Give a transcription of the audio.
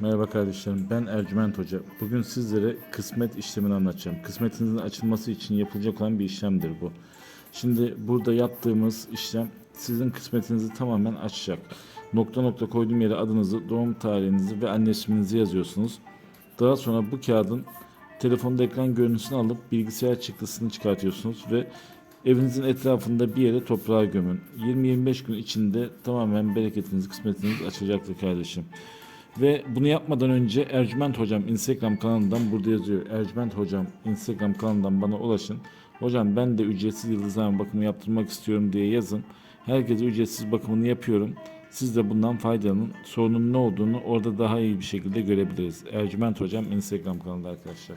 Merhaba kardeşlerim ben Ercüment Hoca. Bugün sizlere kısmet işlemini anlatacağım. Kısmetinizin açılması için yapılacak olan bir işlemdir bu. Şimdi burada yaptığımız işlem sizin kısmetinizi tamamen açacak. Nokta nokta koyduğum yere adınızı, doğum tarihinizi ve anne isminizi yazıyorsunuz. Daha sonra bu kağıdın telefonda ekran görüntüsünü alıp bilgisayar çıktısını çıkartıyorsunuz ve evinizin etrafında bir yere toprağa gömün. 20-25 gün içinde tamamen bereketiniz, kısmetiniz açılacaktır kardeşim. Ve bunu yapmadan önce Ercüment Hocam Instagram kanalından burada yazıyor. Ercüment Hocam Instagram kanalından bana ulaşın. Hocam ben de ücretsiz yıldızlama bakımı yaptırmak istiyorum diye yazın. Herkese ücretsiz bakımını yapıyorum. Siz de bundan faydalanın. Sorunun ne olduğunu orada daha iyi bir şekilde görebiliriz. Ercüment Hocam Instagram kanalında arkadaşlar.